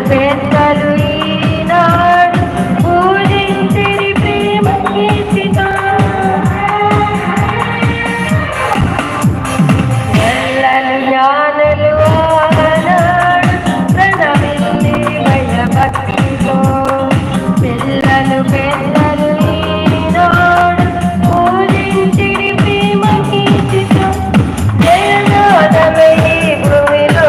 పెద్దలు ఈనాడు పూజించిరి ప్రేమ కీర్తితో. ఎల్లలు జ్ఞానులు ఆనాడు ప్రణమిల్లి భయభక్తితో. పిల్లలు పెద్దలు ఈనాడు పూజించిరి ప్రేమ భూమిలో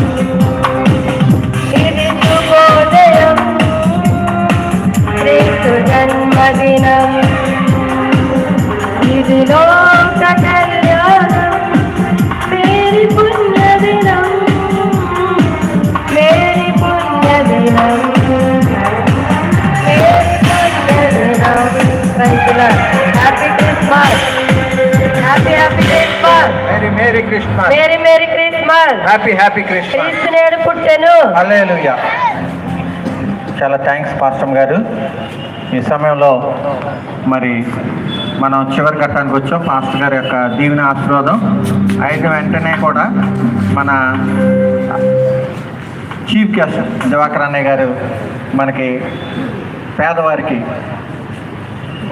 జన్మదినం ఇది లోక కళ్యాణం. మేరీ పుణ్యదినం. మేరీ పుణ్యదినం. Merry పుణ్యదినం. Happy Christmas. Happy happy Christmas. Merry merry Christmas merry merry Christmas. Happy happy Christmas క్రీస్తు నేడు పుట్టెను. హల్లెలూయా చాలా థ్యాంక్స్ పాస్టమ్ గారు. ఈ సమయంలో మరి మనం చివరి ఘట్టానికి వచ్చాం. పాస్టర్ గారి యొక్క దీవెన ఆశీర్వాదం. అయితే వెంటనే కూడా మన చీఫ్ గెస్ట్ దివాకర్ అన్నయ్య గారు మనకి పేదవారికి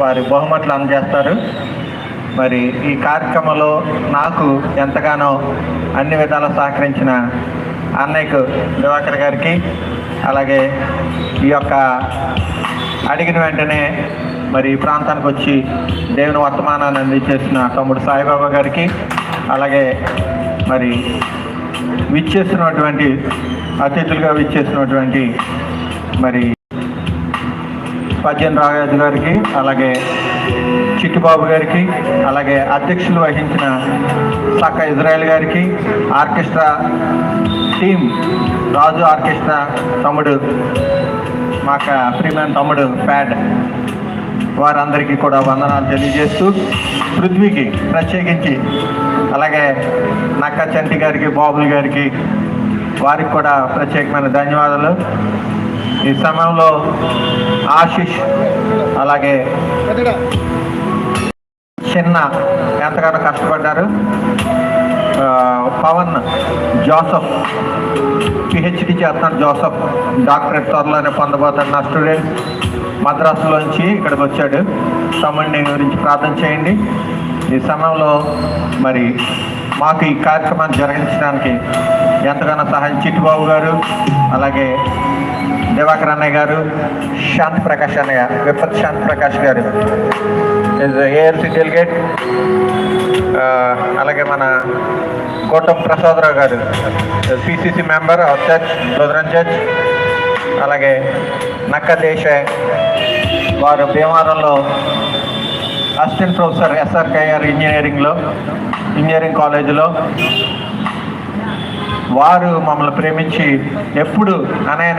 వారి బహుమతులు అందజేస్తారు. మరి ఈ కార్యక్రమంలో నాకు ఎంతగానో అన్ని విధాల సహకరించిన అన్నయ్యకు దివాకర్ గారికి అలాగే ఈ యొక్క అడిగిన వెంటనే మరి ఈ ప్రాంతానికి వచ్చి దేవుని వర్తమానాన్ని అందించేసిన తమ్ముడు సాయిబాబా గారికి అలాగే మరి విచ్చేసినటువంటి అతిథులుగా విచ్చేసినటువంటి మరి పద్యం రాజు గారికి అలాగే చిట్టుబాబు గారికి అలాగే అధ్యక్షులు వహించిన సక్క ఇజ్రాయెల్ గారికి ఆర్కెస్ట్రా టీం రాజు ఆర్కెస్ట్రా తమ్ముడు మా ప్రియమైన తమ్ముడు ప్యాడ్ వారందరికీ కూడా వందనాలు తెలియజేస్తూ పృథ్వీకి ప్రత్యేకించి అలాగే నక్క చంటి గారికి బాబుల్ గారికి వారికి కూడా ప్రత్యేకమైన ధన్యవాదాలు. ఈ సమయంలో ఆశిష్ అలాగే చిన్న ఎంతగానో కష్టపడ్డారు. పవన్ జోసఫ్ పిహెచ్డి చేస్తున్నాడు. జోసఫ్ డాక్టరేట్ త్వరలోనే పొందబోతాడు నా స్టూడెంట్ మద్రాసులోంచి ఇక్కడికి వచ్చాడు. తమ్ముడిని గురించి ప్రార్థన చేయండి. ఈ సమయంలో మరి మాకు ఈ కార్యక్రమాన్ని జరిగించడానికి ఎంతగానో సహాయం చిట్టుబాబు గారు అలాగే దివాకర్ అన్నయ్య గారు శాంతి ప్రకాష్ అన్నయ్య విపత్ శాంతి ప్రకాష్ గారు. ఏఆర్సీ డెలిగేట్ అలాగే మన గౌతమ్ ప్రసాదరావు గారు PCC member of church Lutheran church అలాగే నక్క దేశాయ్ వారు భీమవరంలో అసిస్టెంట్ ప్రొఫెసర్ ఎస్ఆర్కేఆర్ ఇంజనీరింగ్లో ఇంజనీరింగ్ కాలేజీలో వారు మమ్మల్ని ప్రేమించి ఎప్పుడు అనయానికి